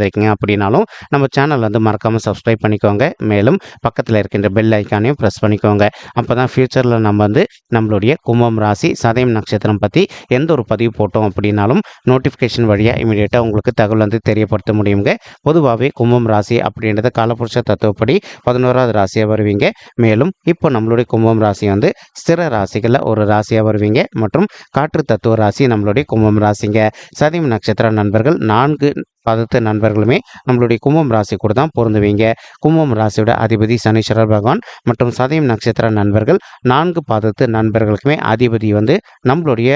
தந்திருக்கீங்க அப்படின்னாலும் நம்ம சேனல் வந்து மறக்காமல் சப்ஸ்கிரைப் பண்ணிக்கோங்க. மேலும் பக்கத்தில் இருக்கின்ற பெல் ஐக்கானையும் ப்ரெஸ் பண்ணிக்கோங்க. அப்போ தான் ஃப்யூச்சரில் நம்ம வந்து நம்மளுடைய கும்பம் ராசி சதயம் நட்சத்திரம் பற்றி எந்த ஒரு பதிவு போட்டோம் அப்படின்னாலும் நோட்டிஃபிகேஷன் வழியாக இமீடியட்டாக உங்களுக்கு தகவல் வந்து தெரியப்படுத்த முடியுங்க. பொதுவாகவே கும்பம் ராசி அப்படின்றத காலப்புருஷ தத்துவப்படி பதினோராவது ராசியாக வருவீங்க. மேலும் இப்போ நம்மளுடைய கும்பம் ராசி வந்து ஸ்திர ராசிகளில் ஒரு ராசியாக வருவீங்க. மற்றும் காற்று தத்துவ ராசி நம்மளுடைய கும்பம் ராசிங்க. சதயம் நட்சத்திர நண்பர்கள் நான்கு பதத்து நண்பர்களுமே நம்மளுடைய கும்பம் ராசி கூட தான் பொருந்துவீங்க. கும்பம் ராசியோட அதிபதி சனீஸ்வரர் பகவான் மற்றும் சதயம் நட்சத்திர நண்பர்கள் நான்கு பாதத்து நண்பர்களுக்குமே அதிபதி வந்து நம்மளுடைய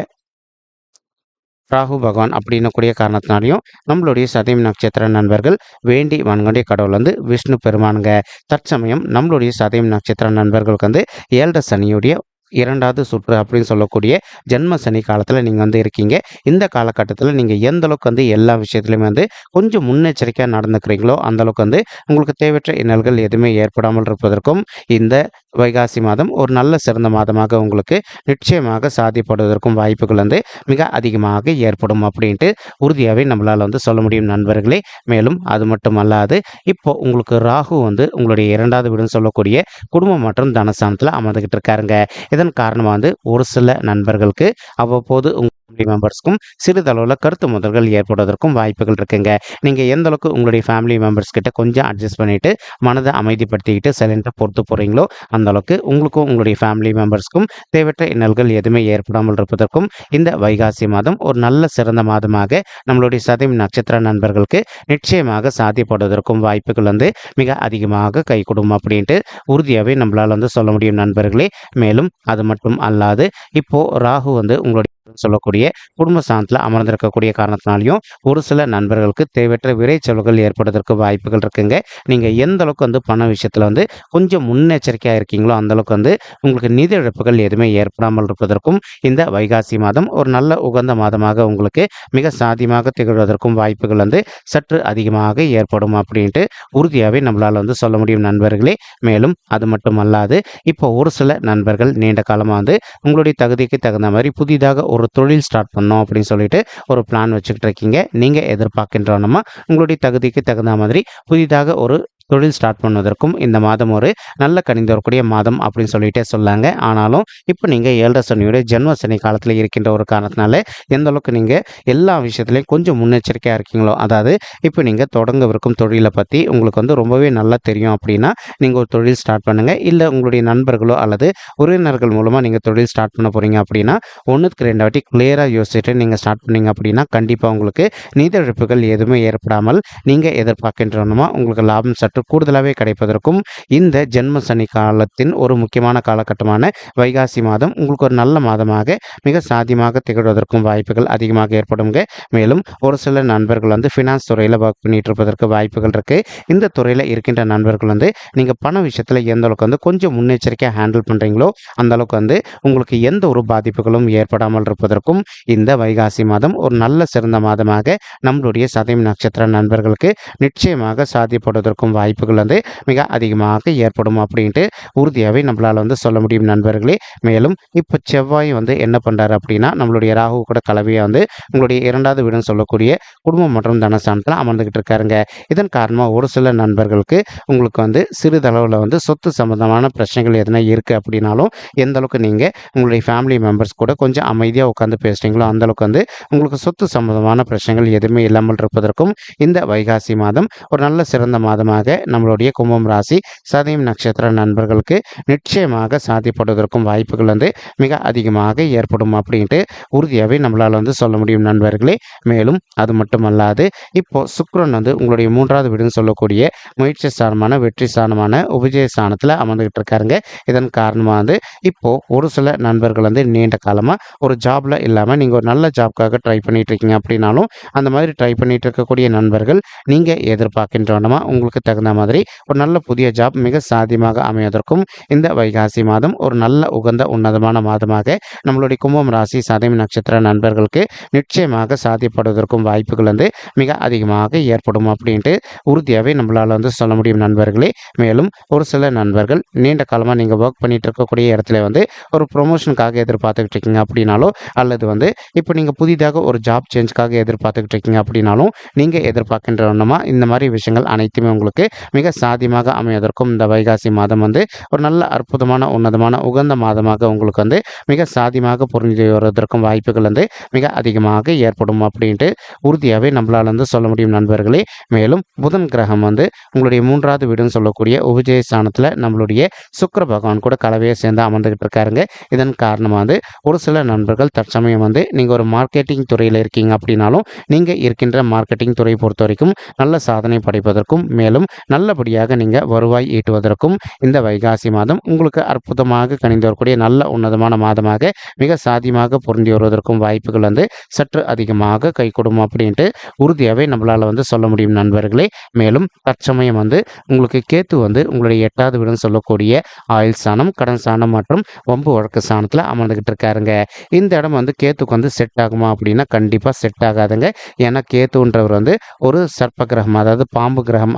ராகு பகவான் அப்படின்னக்கூடிய காரணத்தினாலையும் நம்மளுடைய சதயம் நட்சத்திர நண்பர்கள் வேண்டி வன்கொண்டிய கடவுள் வந்து விஷ்ணு பெருமானுங்க. தற்சமயம் நம்மளுடைய சதயம் நட்சத்திர நண்பர்களுக்கு வந்து ஏழரை சனியுடைய இரண்டாவது சுற்று அப்படின்னு சொல்லக்கூடிய ஜென்ம சனி காலத்தில் நீங்கள் வந்து இருக்கீங்க. இந்த காலகட்டத்தில் நீங்கள் எந்த அளவுக்கு வந்து எல்லா விஷயத்துலையுமே வந்து கொஞ்சம் முன்னெச்சரிக்கையாக நடந்துக்கிறீங்களோ அந்த அளவுக்கு வந்து உங்களுக்கு தேவையற்ற இன்னல்கள் எதுவுமே ஏற்படாமல் இருப்பதற்கும் இந்த வைகாசி மாதம் ஒரு நல்ல சிறந்த மாதமாக உங்களுக்கு நிச்சயமாக சாதிப்படுவதற்கும் வாய்ப்புகள் வந்து மிக அதிகமாக ஏற்படும் அப்படின்ட்டு உறுதியாகவே நம்மளால் வந்து சொல்ல முடியும் நண்பர்களே. மேலும் அது மட்டும் அல்லாது இப்போ உங்களுக்கு ராகு வந்து உங்களுடைய இரண்டாவது வீடுன்னு சொல்லக்கூடிய குடும்பம் மற்றும் தனஸ்தானத்தில் அமர்ந்துக்கிட்டு இருக்காருங்க. இதை இதன் காரணமாக வந்து ஒரு சில நண்பர்களுக்கு அவ்வப்போது உங்கள் ஃபேமிலி மெம்பர்ஸ்க்கும் சிறிதளவில் கருத்து முதல்கள் ஏற்படுவதற்கும் வாய்ப்புகள் இருக்குங்க. நீங்கள் எந்த அளவுக்கு உங்களுடைய ஃபேமிலி மெம்பர்ஸ் கிட்ட கொஞ்சம் அட்ஜஸ்ட் பண்ணிட்டு மனதை அமைதிப்படுத்திக்கிட்டு சைலண்டாக பொறுத்து போகிறீங்களோ அந்த அளவுக்கு உங்களுக்கும் உங்களுடைய ஃபேமிலி மெம்பர்ஸ்க்கும் தேவையற்ற இன்னல்கள் எதுவுமே ஏற்படாமல் இருப்பதற்கும் இந்த வைகாசி மாதம் ஒரு நல்ல சிறந்த மாதமாக நம்மளுடைய சதயம் நட்சத்திர நண்பர்களுக்கு நிச்சயமாக சாத்தியப்படுவதற்கும் வாய்ப்புகள் வந்து மிக அதிகமாக கை கொடுக்கும் அப்படின்ட்டு உறுதியாகவே நம்மளால் வந்து சொல்ல முடியும் நண்பர்களே. மேலும் அது மட்டும் அல்லாது இப்போது ராகு வந்து உங்களுடைய சொல்லக்கூடிய குடும்ப ஸ்தானத்தில் அமர்ந்திருக்கக்கூடிய காரணத்தினாலையும் ஒரு சில நண்பர்களுக்கு தேவையற்ற விரை செலவுகள் ஏற்படுவதற்கு வாய்ப்புகள் இருக்குங்க. நீங்கள் எந்த அளவுக்கு வந்து பண விஷயத்தில் வந்து கொஞ்சம் முன்னெச்சரிக்கையாக இருக்கீங்களோ அந்த அளவுக்கு வந்து உங்களுக்கு நிதி இழப்புகள் எதுவுமே ஏற்படாமல் இருப்பதற்கும் இந்த வைகாசி மாதம் ஒரு நல்ல உகந்த மாதமாக உங்களுக்கு மிக சாதியமாக திகழ்வதற்கும் வாய்ப்புகள் வந்து சற்று அதிகமாக ஏற்படும் அப்படின்ட்டு உறுதியாகவே நம்மளால் வந்து சொல்ல முடியும் நண்பர்களே. மேலும் அது மட்டும் அல்லாது இப்போ ஒரு சில நண்பர்கள் நீண்ட காலமாக வந்து உங்களுடைய தகுதிக்கு தகுந்த மாதிரி புதிதாக ஒரு தொழில் ஸ்டார்ட் பண்ணோம் அப்படின்னு சொல்லிட்டு ஒரு பிளான் வச்சுக்கிட்டு இருக்கீங்க. நீங்கள் எதிர்பார்க்கின்றோன்னா உங்களுடைய தகுதிக்கு தகுந்த மாதிரி புதிதாக ஒரு தொழில் ஸ்டார்ட் பண்ணுவதற்கும் இந்த மாதம் ஒரு நல்ல கணிந்து வரக்கூடிய மாதம் அப்படின்னு சொல்லிட்டே சொல்லாங்க. ஆனாலும் இப்போ நீங்கள் ஏழரை சனியுடைய ஜென்ம சனி காலத்தில் இருக்கின்ற ஒரு காரணத்தினால எந்த அளவுக்கு நீங்கள் எல்லா விஷயத்துலையும் கொஞ்சம் முன்னெச்சரிக்கையாக இருக்கீங்களோ அதாவது இப்போ நீங்கள் தொடங்கவிருக்கும் தொழிலை பற்றி உங்களுக்கு வந்து ரொம்பவே நல்லா தெரியும் அப்படின்னா நீங்கள் ஒரு தொழில் ஸ்டார்ட் பண்ணுங்கள் இல்லை உங்களுடைய நண்பர்களோ அல்லது உறவினர்கள் மூலமாக நீங்கள் தொழில் ஸ்டார்ட் பண்ண போகிறீங்க அப்படின்னா ஒன்றுக்கு ரெண்டு வாட்டி கிளியராக யோசிச்சுட்டு நீங்கள் ஸ்டார்ட் பண்ணீங்க அப்படின்னா கண்டிப்பாக உங்களுக்கு நிதி இழப்புகள் எதுவுமே ஏற்படாமல் நீங்கள் எதிர்பார்க்கின்றனமா உங்களுக்கு லாபம் சற்று கூடுதலாகவே கிடைப்பதற்கும் இந்த ஜென்ம சனி காலத்தின் ஒரு முக்கியமான காலகட்டமான வைகாசி மாதம் உங்களுக்கு ஒரு நல்ல மாதமாக மிக சாத்தியமாக திகழ்வதற்கும் வாய்ப்புகள் அதிகமாக ஏற்படுங்க மேலும் ஒரு சில நண்பர்கள் வந்து ஃபினான்ஸ் துறையில் ஒர்க் பண்ணிட்டு இருப்பதற்கு வாய்ப்புகள் இருக்குது இந்த துறையில் இருக்கின்ற நண்பர்கள் வந்து நீங்கள் பண விஷயத்தில் எந்த அளவுக்கு வந்து கொஞ்சம் முன்னெச்சரிக்கையாக ஹேண்டில் பண்ணுறீங்களோ அந்த அளவுக்கு வந்து உங்களுக்கு எந்த ஒரு பாதிப்புகளும் ஏற்படாமல் இருப்பதற்கும் இந்த வைகாசி மாதம் ஒரு நல்ல சிறந்த மாதமாக நம்மளுடைய சதயம் நட்சத்திர நண்பர்களுக்கு நிச்சயமாக சாத்தியப்படுவதற்கும் வாய்ப்புகள் வந்து மிக அதிகமாக ஏற்படும் அப்படின்ட்டு உறுதியாகவே நம்மளால் வந்து சொல்ல முடியும் நண்பர்களே. மேலும் இப்போ செவ்வாய் வந்து என்ன பண்ணுறாரு அப்படின்னா நம்மளுடைய ராகு கூட கலவையாக வந்து உங்களுடைய இரண்டாவது வீடுன்னு சொல்லக்கூடிய குடும்பம் மற்றும் தனஸ்தானத்தில் அமர்ந்துக்கிட்டு இருக்காருங்க. இதன் காரணமாக ஒரு சில நண்பர்களுக்கு உங்களுக்கு வந்து சிறிதளவில் வந்து சொத்து சம்பந்தமான பிரச்சனைகள் எதனா இருக்குது அப்படின்னாலும் எந்த அளவுக்கு நீங்கள் உங்களுடைய ஃபேமிலி மெம்பர்ஸ் கூட கொஞ்சம் அமைதியாக உட்காந்து பேசுகிறீங்களோ அந்தளவுக்கு வந்து உங்களுக்கு சொத்து சம்பந்தமான பிரச்சனைகள் எதுவுமே இல்லாமல் இருப்பதற்கும் இந்த வைகாசி மாதம் ஒரு நல்ல சிறந்த மாதமாக நம்மளுடைய கும்பம் ராசி சதயம் நட்சத்திர நண்பர்களுக்கு நிச்சயமாக சாத்தியப்படுவதற்கும் வாய்ப்புகள் வந்து மிக அதிகமாக ஏற்படும் அப்படின்ட்டு உறுதியாகவே நம்மளால் வந்து சொல்ல முடியும் நண்பர்களே. மேலும் அது மட்டுமல்லாது இப்போ சுக்ரன் வந்து உங்களுடைய மூன்றாவது வீடுன்னு சொல்லக்கூடிய முயற்சி ஸ்தானமான வெற்றி ஸ்தானமான உபஜய ஸ்தானத்தில் அமர்ந்துகிட்டு இருக்காருங்க. இதன் காரணமாக வந்து இப்போ ஒரு சில நண்பர்கள் வந்து நீண்ட காலமாக ஒரு ஜாப்ல இல்லாமல் நீங்கள் ஒரு நல்ல ஜாப்க்காக ட்ரை பண்ணிட்டு இருக்கீங்க அப்படின்னாலும் அந்த மாதிரி ட்ரை பண்ணிட்டு இருக்கக்கூடிய நண்பர்கள் நீங்கள் எதிர்பார்க்கின்றவனமா உங்களுக்கு தகுந்த மாதிரி ஒரு நல்ல புதிய ஜாப் மிக சாத்தியமாக அமைவதற்கும் இந்த வைகாசி மாதம் ஒரு நல்ல உகந்த உன்னதமான மாதமாக நம்மளுடைய கும்பம் ராசி சதயம் நட்சத்திர நண்பர்களுக்கு நிச்சயமாக சாத்தியப்படுவதற்கும் வாய்ப்புகள் வந்து மிக அதிகமாக ஏற்படும் அப்படின்ட்டு உறுதியாகவே நம்மளால் வந்து சொல்ல முடியும் நண்பர்களே. மேலும் ஒரு சில நண்பர்கள் நீண்ட காலமாக நீங்கள் ஒர்க் பண்ணிட்டு இருக்கக்கூடிய இடத்துல வந்து ஒரு ப்ரொமோஷனுக்காக எதிர்பார்த்துக்கிட்டு இருக்கீங்க அப்படின்னாலோ அல்லது வந்து இப்போ நீங்கள் புதிதாக ஒரு ஜாப் சேஞ்சுக்காக எதிர்பார்த்துக்கிட்டு இருக்கீங்க அப்படின்னாலும் நீங்கள் எதிர்பார்க்கின்றவனமா இந்த மாதிரி விஷயங்கள் அனைத்துமே உங்களுக்கு மிக சாதியமாக அமைவதற்கும் இந்த வைகாசி மாதம் வந்து ஒரு நல்ல அற்புதமான உன்னதமான உகந்த மாதமாக உங்களுக்கு வந்து மிக சாதியமாக புரிஞ்சு வருவதற்கும் வாய்ப்புகள் வந்து மிக அதிகமாக ஏற்படும் அப்படின்ட்டு உறுதியாகவே நம்மளால் வந்து சொல்ல முடியும் நண்பர்களே. மேலும் புதன் கிரகம் வந்து உங்களுடைய மூன்றாவது வீடுன்னு சொல்லக்கூடிய உபஜய ஸ்தானத்தில் நம்மளுடைய சுக்கிர பகவான் கூட கலவையை சேர்ந்து அமர்ந்துகிட்டு இருக்காருங்க. இதன் காரணமாக வந்து ஒரு சில நண்பர்கள் தற்சமயம் வந்து நீங்கள் ஒரு மார்க்கெட்டிங் துறையில் இருக்கீங்க அப்படின்னாலும் நீங்கள் இருக்கின்ற மார்க்கெட்டிங் துறையை பொறுத்த வரைக்கும் நல்ல சாதனை படைப்பதற்கும் மேலும் நல்லபடியாக நீங்கள் வருவாய் ஈட்டுவதற்கும் இந்த வைகாசி மாதம் உங்களுக்கு அற்புதமாக கணிந்து வரக்கூடிய நல்ல உன்னதமான மாதமாக மிக சாதியமாக பொருந்தி வருவதற்கும் வாய்ப்புகள் வந்து சற்று அதிகமாக கை கொடுக்கும் அப்படின்ட்டு உறுதியாகவே நம்மளால் வந்து சொல்ல முடியும் நண்பர்களே. மேலும் தற்சமயம் வந்து உங்களுக்கு கேத்து வந்து உங்களுடைய எட்டாவது வீடுன்னு சொல்லக்கூடிய ஆயுள் சாணம் கடன் சாணம் மற்றும் வம்பு வழக்கு சாணத்தில் அமர்ந்துக்கிட்டு இருக்காருங்க. இந்த இடம் வந்து கேத்துக்கு வந்து செட் ஆகுமா அப்படின்னா கண்டிப்பாக செட் ஆகாதுங்க. ஏன்னா கேத்துன்றவர் வந்து ஒரு சர்ப்ப கிரகம் அதாவது பாம்பு கிரகம்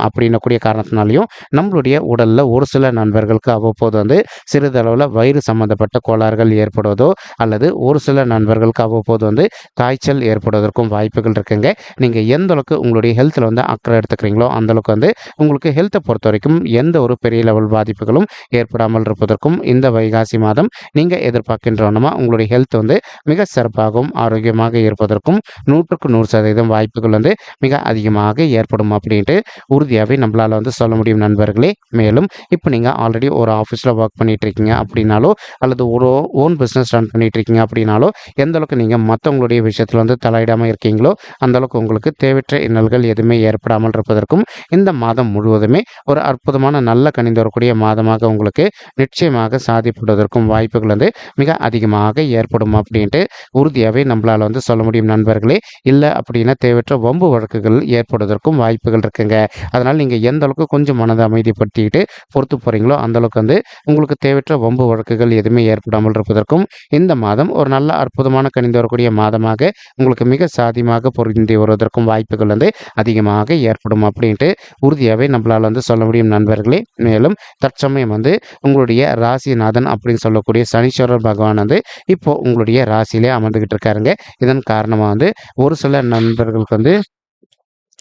இருக்கக்கூடிய காரணத்தினாலையும் நம்மளுடைய உடலில் ஒரு சில நண்பர்களுக்கு அவ்வப்போது வந்து சிறிதளவில் வயிறு சம்பந்தப்பட்ட கோளாறுகள் ஏற்படுவதோ அல்லது ஒரு சில நண்பர்களுக்கு அவ்வப்போது வந்து காய்ச்சல் ஏற்படுவதற்கும் வாய்ப்புகள் இருக்குங்க. நீங்கள் எந்த அளவுக்கு உங்களுடைய ஹெல்த்தில் வந்து அக்கறை எடுத்துக்கிறீங்களோ அந்த அளவுக்கு வந்து உங்களுக்கு ஹெல்த்தை பொறுத்த வரைக்கும் எந்த ஒரு பெரிய லெவல் பாதிப்புகளும் ஏற்படாமல் இருப்பதற்கும் இந்த வைகாசி மாதம் நீங்கள் எதிர்பார்க்கின்றவனமா உங்களுடைய ஹெல்த் வந்து மிக சிறப்பாகவும் ஆரோக்கியமாக இருப்பதற்கும் நூற்றுக்கு நூறு சதவீதம் வாய்ப்புகள் வந்து மிக அதிகமாக ஏற்படும் அப்படின்ட்டு உறுதியாகவே நம்மளால் வந்து சொல்ல முடியும் நண்பர்களே. மேலும் இப்போ நீங்கள் ஆல்ரெடி ஒரு ஆஃபீஸில் ஒர்க் பண்ணிட்டு இருக்கீங்க அப்படின்னாலோ அல்லது ஒரு ஓன் பிஸ்னஸ் ரன் பண்ணிட்டு இருக்கீங்க அப்படின்னாலோ எந்த அளவுக்கு நீங்கள் மற்றவங்களுடைய விஷயத்தில் வந்து தலையிடாமல் இருக்கீங்களோ அந்த அளவுக்கு உங்களுக்கு தேவையற்ற இன்னல்கள் எதுவுமே ஏற்படாமல் இருப்பதற்கும் இந்த மாதம் முழுவதுமே ஒரு அற்புதமான நல்ல கணிந்து வரக்கூடிய மாதமாக உங்களுக்கு நிச்சயமாக சாதிப்படுவதற்கும் வாய்ப்புகள் வந்து மிக அதிகமாக ஏற்படும் அப்படின்ட்டு உறுதியாகவே நம்மளால் வந்து சொல்ல முடியும் நண்பர்களே. இல்லை அப்படின்னா தேவையற்ற வம்பு வழக்குகள் ஏற்படுவதற்கும் வாய்ப்புகள் இருக்குங்க. அதனால் நீங்கள் எந்த அளவுக்கு கொஞ்சம் மனதை அமைதிப்படுத்திக்கிட்டு பொறுத்து போகிறீங்களோ அந்த அளவுக்கு வந்து உங்களுக்கு தேவையற்ற வம்பு வழக்குகள் எதுவுமே ஏற்படாமல் இருப்பதற்கும் இந்த மாதம் ஒரு நல்ல அற்புதமான கணிந்து வரக்கூடிய மாதமாக உங்களுக்கு மிக சாதியமாக பொருந்தி வருவதற்கும் வாய்ப்புகள் வந்து அதிகமாக ஏற்படும் அப்படின்ட்டு உறுதியாகவே நம்மளால் வந்து சொல்ல முடியும் நண்பர்களே. மேலும் தற்சமயம் வந்து உங்களுடைய ராசிநாதன் அப்படின்னு சொல்லக்கூடிய சனீஸ்வரர் பகவான் வந்து இப்போ உங்களுடைய ராசியிலே அமர்ந்துகிட்டு இருக்காருங்க. இதன் காரணமாக வந்து ஒரு சில நண்பர்களுக்கு வந்து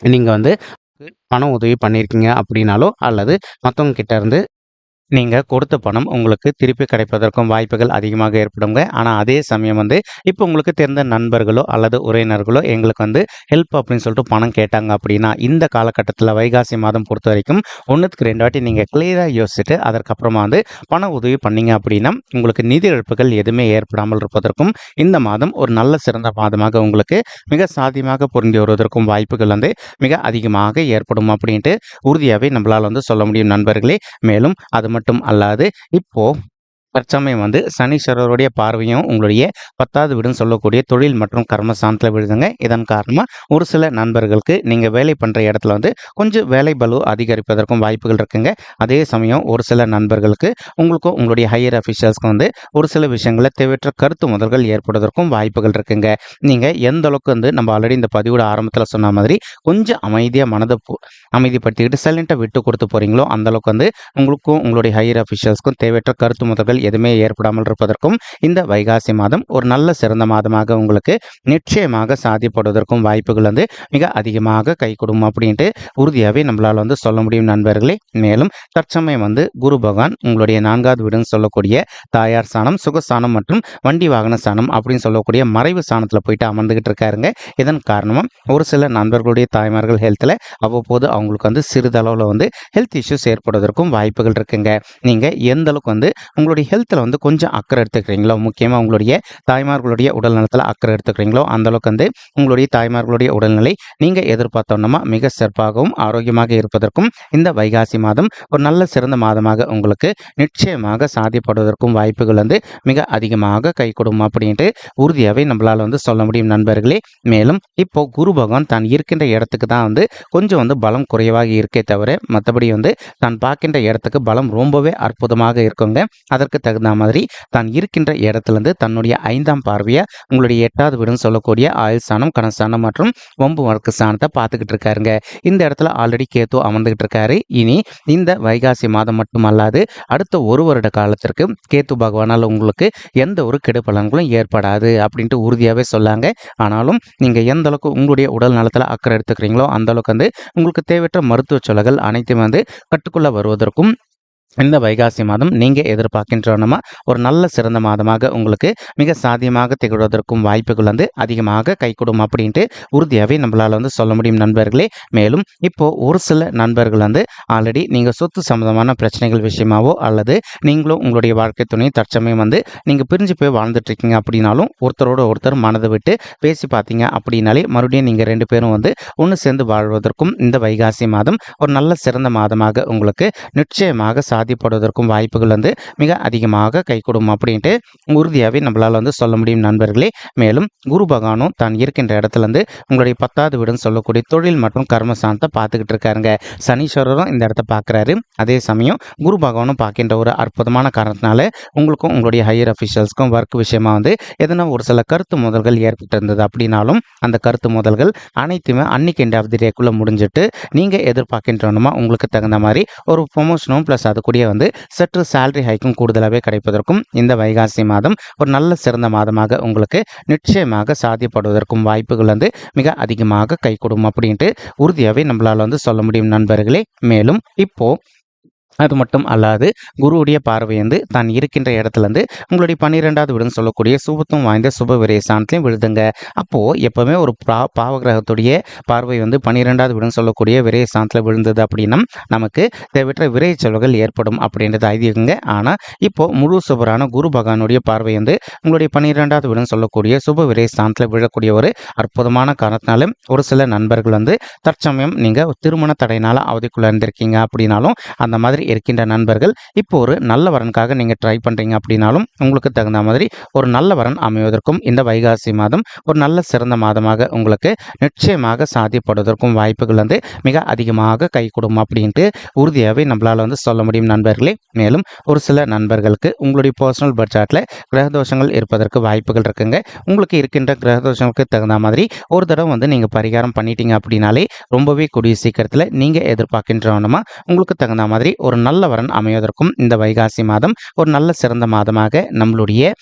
நீங்கள் வந்து பணம் உதவி பண்ணியிருக்கீங்க அப்படின்னாலோ அல்லது மற்றவங்க கிட்ட இருந்து நீங்கள் கொடுத்த பணம் உங்களுக்கு திருப்பி கிடைப்பதற்கும் வாய்ப்புகள் அதிகமாக ஏற்படுங்க. ஆனால் அதே சமயம் வந்து இப்போ உங்களுக்கு தெரிந்த நண்பர்களோ அல்லது உறவினர்களோ எங்களுக்கு வந்து ஹெல்ப் அப்படின்னு சொல்லிட்டு பணம் கேட்டாங்க அப்படின்னா இந்த காலகட்டத்தில் வைகாசி மாதம் பொறுத்த வரைக்கும் ஒன்றுத்துக்கு ரெண்டு வாட்டி நீங்கள் கிளியராக யோசிச்சுட்டு அதற்கப்புறமா வந்து பண உதவி பண்ணீங்க அப்படின்னா உங்களுக்கு நிதி இழப்புகள் எதுவுமே ஏற்படாமல் இருப்பதற்கும் இந்த மாதம் ஒரு நல்ல சிறந்த மாதமாக உங்களுக்கு மிக சாத்தியமாக பொருந்தி வருவதற்கும் வாய்ப்புகள் வந்து மிக அதிகமாக ஏற்படும் அப்படின்ட்டு உறுதியாகவே நம்மளால் வந்து சொல்ல முடியும் நண்பர்களே. மேலும் அது மட்டும் அல்லாது இப்போ தற்சமயம் வந்து சனீஸ்வரருடைய பார்வையும் உங்களுடைய பத்தாவது வீடுன்னு சொல்லக்கூடிய தொழில் மற்றும் கர்ம சாந்தத்தில் விழுதுங்க. இதன் காரணமாக ஒரு சில நண்பர்களுக்கு நீங்கள் வேலை பண்ணுற இடத்துல வந்து கொஞ்சம் வேலை பலு அதிகரிப்பதற்கும் வாய்ப்புகள் இருக்குங்க. அதே சமயம் ஒரு சில நண்பர்களுக்கு உங்களுக்கும் உங்களுடைய ஹையர் அஃபீஷியல்ஸ்க்கும் வந்து ஒரு சில விஷயங்களில் தேவையற்ற கருத்து முதல்கள் ஏற்படுவதற்கும் வாய்ப்புகள் இருக்குங்க. நீங்கள் எந்த அளவுக்கு வந்து நம்ம ஆல்ரெடி இந்த பதிவோட ஆரம்பத்தில் சொன்ன மாதிரி கொஞ்சம் அமைதியாக மனதை அமைதிப்படுத்திக்கிட்டு சைலண்ட்டாக விட்டு கொடுத்து போகிறீங்களோ அந்தளவுக்கு வந்து உங்களுக்கும் உங்களுடைய ஹையர் அஃபிஷியல்ஸ்க்கும் தேவையற்ற கருத்து முதல்கள் எதுவுமே ஏற்படாமல் இருப்பதற்கும் இந்த வைகாசி மாதம் ஒரு நல்ல சிறந்த மாதமாக உங்களுக்கு நிச்சயமாக சாதிப்படுவதற்கும் வாய்ப்புகள் வந்து மிக அதிகமாக கை கொடுக்கும் அப்படின்ட்டு உறுதியாகவே நம்மளால் வந்து சொல்ல முடியும் நண்பர்களே. மேலும் தற்சமயம் வந்து குரு பகவான் உங்களுடைய நான்காவது வீடுன்னு சொல்லக்கூடிய தாயார் சாணம் சுகஸ்தானம் மற்றும் வண்டி வாகன சாணம் அப்படின்னு சொல்லக்கூடிய மறைவு சாணத்தில் போயிட்டு அமர்ந்துகிட்டு இருக்காருங்க. இதன் காரணமாக ஒரு சில நண்பர்களுடைய தாய்மார்கள் ஹெல்த்தில் அவ்வப்போது அவங்களுக்கு வந்து சிறிதளவில் வந்து ஹெல்த் இஷ்யூஸ் ஏற்படுவதற்கும் வாய்ப்புகள் இருக்குங்க. நீங்கள் எந்த அளவுக்கு வந்து உங்களுடைய ஹெல்த்தில் வந்து கொஞ்சம் அக்கறை எடுத்துக்கிறீங்களோ முக்கியமாக உங்களுடைய தாய்மார்களுடைய உடல் நலத்தில் அக்கறை எடுத்துக்கிறீங்களோ அந்தளவுக்கு வந்து உங்களுடைய தாய்மார்களுடைய உடல்நிலை நீங்கள் எதிர்பார்த்தோன்னா மிக சிறப்பாகவும் ஆரோக்கியமாக இருப்பதற்கும் இந்த வைகாசி மாதம் ஒரு நல்ல சிறந்த மாதமாக உங்களுக்கு நிச்சயமாக சாதிப்படுவதற்கும் வாய்ப்புகள் வந்து மிக அதிகமாக கை கொடுக்கும் அப்படின்ட்டு உறுதியாகவே நம்மளால் வந்து சொல்ல முடியும் நண்பர்களே. மேலும் இப்போ குரு பகவான் தான் இருக்கின்ற இடத்துக்கு தான் வந்து கொஞ்சம் வந்து பலம் குறைவாக இருக்கே தவிர மற்றபடி வந்து தான் பார்க்கின்ற இடத்துக்கு பலம் ரொம்பவே அற்புதமாக இருக்குங்க. அதற்கு தகுந்த மாதிரி தான் இருக்கின்ற இடத்துலேருந்து தன்னுடைய ஐந்தாம் பார்வையாக உங்களுடைய எட்டாவது வீடுன்னு சொல்லக்கூடிய ஆயுள் ஸ்தானம் கனஸ்தானம் மற்றும் ஒம்பு வழக்கு ஸ்தானத்தை பார்த்துக்கிட்டு இருக்காருங்க. இந்த இடத்துல ஆல்ரெடி கேத்து அமர்ந்துகிட்டு இருக்காரு. இனி இந்த வைகாசி மாதம் மட்டுமல்லாது அடுத்த ஒரு வருட காலத்திற்கு கேத்து பகவானால் உங்களுக்கு எந்த ஒரு கெடு பலன்களும் ஏற்படாது அப்படின்ட்டு உறுதியாகவே சொல்லாங்க. ஆனாலும் நீங்கள் எந்த அளவுக்கு உங்களுடைய உடல் நலத்தில் அக்கறை எடுத்துக்கிறீங்களோ அந்த அளவுக்கு வந்து உங்களுக்கு தேவையற்ற மருத்துவ செலவுகள் அனைத்தும் வந்து கட்டுக்குள்ளே வருவதற்கும் இந்த வைகாசி மாதம் நீங்கள் எதிர்பார்க்கின்றனமா? ஒரு நல்ல சிறந்த மாதமாக உங்களுக்கு மிக சாத்தியமாக திகழ்வதற்கும் வாய்ப்புகள் வந்து அதிகமாக கைகூடும் அப்படின்ட்டு உறுதியாகவே நம்மளால் வந்து சொல்ல முடியும் நண்பர்களே. மேலும் இப்போது ஒரு சில நண்பர்கள் வந்து ஆல்ரெடி நீங்கள் சொத்து சம்மந்தமான பிரச்சனைகள் விஷயமாவோ அல்லது நீங்களும் உங்களுடைய வாழ்க்கை துணை தற்சமயம் வந்து நீங்கள் பிரிஞ்சு போய் வாழ்ந்துட்டு இருக்கீங்க அப்படின்னாலும் ஒருத்தரோட ஒருத்தர் மனதை விட்டு பேசி பார்த்தீங்க அப்படின்னாலே மறுபடியும் நீங்கள் ரெண்டு பேரும் வந்து ஒன்று சேர்ந்து வாழ்வதற்கும் இந்த வைகாசி மாதம் ஒரு நல்ல சிறந்த மாதமாக உங்களுக்கு நிச்சயமாக சாதி பாதிப்படுவதற்கும் வாய்ப்புகள் வந்து மிக அதிகமாக கைகூடும் அப்படின்ட்டு உறுதியாகவே நம்மளால் வந்து சொல்ல முடியும் நண்பர்களே. மேலும் குரு பகவானும் தான் இருக்கின்ற இடத்துலேருந்து உங்களுடைய பத்தாவது வீடுன்னு சொல்லக்கூடிய தொழில் மற்றும் கர்மசாந்தத்தை பார்த்துக்கிட்டு இருக்காருங்க. சனீஸ்வரரும் இந்த இடத்த பார்க்குறாரு. அதே சமயம் குரு பகவானும் பார்க்கின்ற ஒரு அற்புதமான காரணத்தினால உங்களுக்கும் உங்களுடைய ஹையர் அஃபிஷியல்ஸ்க்கும் ஒர்க் விஷயமா வந்து எதனா ஒரு சில கருத்து முதல்கள் ஏற்பட்டிருந்தது அப்படின்னாலும் அந்த கருத்து முதல்கள் அனைத்துமே அன்னைக்கு எண்ட் ஆஃப் தி டேக்குள்ளே முடிஞ்சிட்டு நீங்கள் எதிர்பார்க்கின்றனுமா உங்களுக்கு தகுந்த மாதிரி ஒரு ப்ரொமோஷனும் ப்ளஸ் அது கூடிய வந்து சற்று சேலரி ஹைக்கும் கூடுதலாகவே கிடைப்பதற்கும் இந்த வைகாசி மாதம் ஒரு நல்ல சிறந்த மாதமாக உங்களுக்கு நிச்சயமாக சாத்தியப்படுவதற்கும் வாய்ப்புகள் வந்து மிக அதிகமாக கை கொடுக்கும் அப்படின்ட்டு உறுதியாகவே நம்மளால் வந்து சொல்ல முடியும் நண்பர்களே. மேலும் இப்போ அது மட்டும் அல்லாது குருவுடைய பார்வை வந்து தான் இருக்கின்ற இடத்துலேருந்து உங்களுடைய பன்னிரெண்டாவது வீடுன்னு சொல்லக்கூடிய சுபத்துவம் வாய்ந்த சுப விரயசானத்தையும் விழுதுங்க. அப்போது எப்போவுமே ஒரு பா பாவகிரகத்துடைய பார்வை வந்து பன்னிரெண்டாவது வீடுன்னு சொல்லக்கூடிய விரயசானத்தில் விழுந்தது அப்படின்னா நமக்கு தேவையற்ற விரைய செலவுகள் ஏற்படும் அப்படின்றது ஐதீகங்க. ஆனால் இப்போது முழு சுபரான குரு பகவானுடைய பார்வை வந்து உங்களுடைய பன்னிரெண்டாவது வீடுன்னு சொல்லக்கூடிய சுப விரயஸ்தானத்தில் விழக்கூடிய ஒரு அற்புதமான காரணத்தினாலும் ஒரு சில நண்பர்கள் வந்து தற்சமயம் நீங்கள் திருமண தடையினால் அவதிக்குள்ளே இருந்திருக்கீங்க அப்படின்னாலும் அந்த மாதிரி இருக்கின்ற நண்பர்கள் இப்போ ஒரு நல்ல வரனுக்காக நீங்கள் ட்ரை பண்ணுறீங்க அப்படின்னாலும் உங்களுக்கு தகுந்த மாதிரி ஒரு நல்ல வரன் அமைவதற்கும் இந்த வைகாசி மாதம் ஒரு நல்ல சிறந்த மாதமாக உங்களுக்கு நிச்சயமாக சாத்தியப்படுவதற்கும் வாய்ப்புகள் வந்து மிக அதிகமாக கை கொடுக்கும் அப்படின்ட்டு உறுதியாகவே நம்மளால் வந்து சொல்ல முடியும் நண்பர்களே. மேலும் ஒரு சில நண்பர்களுக்கு உங்களுடைய பர்சனல் பட்ஜெட்டில் கிரகதோஷங்கள் இருப்பதற்கு வாய்ப்புகள் இருக்குங்க. உங்களுக்கு இருக்கின்ற கிரகதோஷங்களுக்கு தகுந்த மாதிரி ஒரு தடவை வந்து நீங்கள் பரிகாரம் பண்ணிட்டீங்க அப்படின்னாலே ரொம்பவே கூடிய சீக்கிரத்தில் நீங்கள் எதிர்பார்க்கின்றவனமா உங்களுக்கு தகுந்த மாதிரி ஒரு நல்ல வரன் அமைவதற்கும் இந்த வைகாசி மாதம் ஒரு நல்ல சிறந்த மாதமாக நம்மளுடைய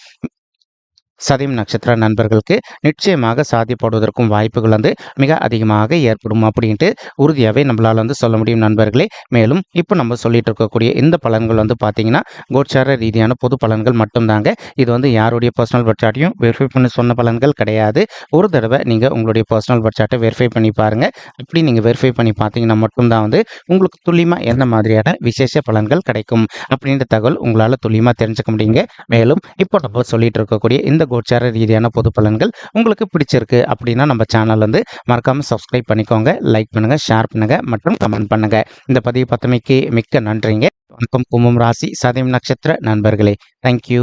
சதயம் நட்சத்திர நண்பர்களுக்கு நிச்சயமாக சாத்தியப்படுவதற்கும் வாய்ப்புகள் வந்து மிக அதிகமாக ஏற்படும் அப்படின்ட்டு உறுதியாகவே நம்மளால் வந்து சொல்ல முடியும் நண்பர்களே. மேலும் இப்போ நம்ம சொல்லிட்டு இருக்கக்கூடிய இந்த பலன்கள் வந்து பார்த்தீங்கன்னா கோச்சார ரீதியான பொது பலன்கள் மட்டும்தாங்க. இது வந்து யாருடைய பர்சனல் பட்சாட்டையும் வெரிஃபை பண்ணி சொன்ன பலன்கள் கிடையாது. ஒரு தடவை நீங்கள் உங்களுடைய பர்சனல் பட்சாட்டை வெரிஃபை பண்ணி பாருங்கள் அப்படி நீங்கள் வெரிஃபை பண்ணி பார்த்தீங்கன்னா மட்டும்தான் வந்து உங்களுக்கு துல்லியமாக எந்த மாதிரியான விசேஷ பலன்கள் கிடைக்கும் அப்படின்ற தகவல் உங்களால் துல்லியமாக தெரிஞ்சுக்க முடியுங்க. மேலும் இப்போ நம்ம சொல்லிட்டு இருக்கக்கூடிய இந்த இந்த கோச்சார ரீதியான பொது பலன்கள் உங்களுக்கு பிடிச்சிருக்கு அப்படின்னா நம்ம சேனல் வந்து மறக்காமல் சப்ஸ்கிரைப் பண்ணிக்கோங்க லைக் பண்ணுங்கள் ஷேர் பண்ணுங்கள் மற்றும் கமெண்ட் பண்ணுங்கள் இந்த பதிவு பத்தமைக்கு மிக்க நன்றிங்க. வணக்கம் கும்பம் ராசி சதயம் நட்சத்திர நண்பர்களே. தேங்க்யூ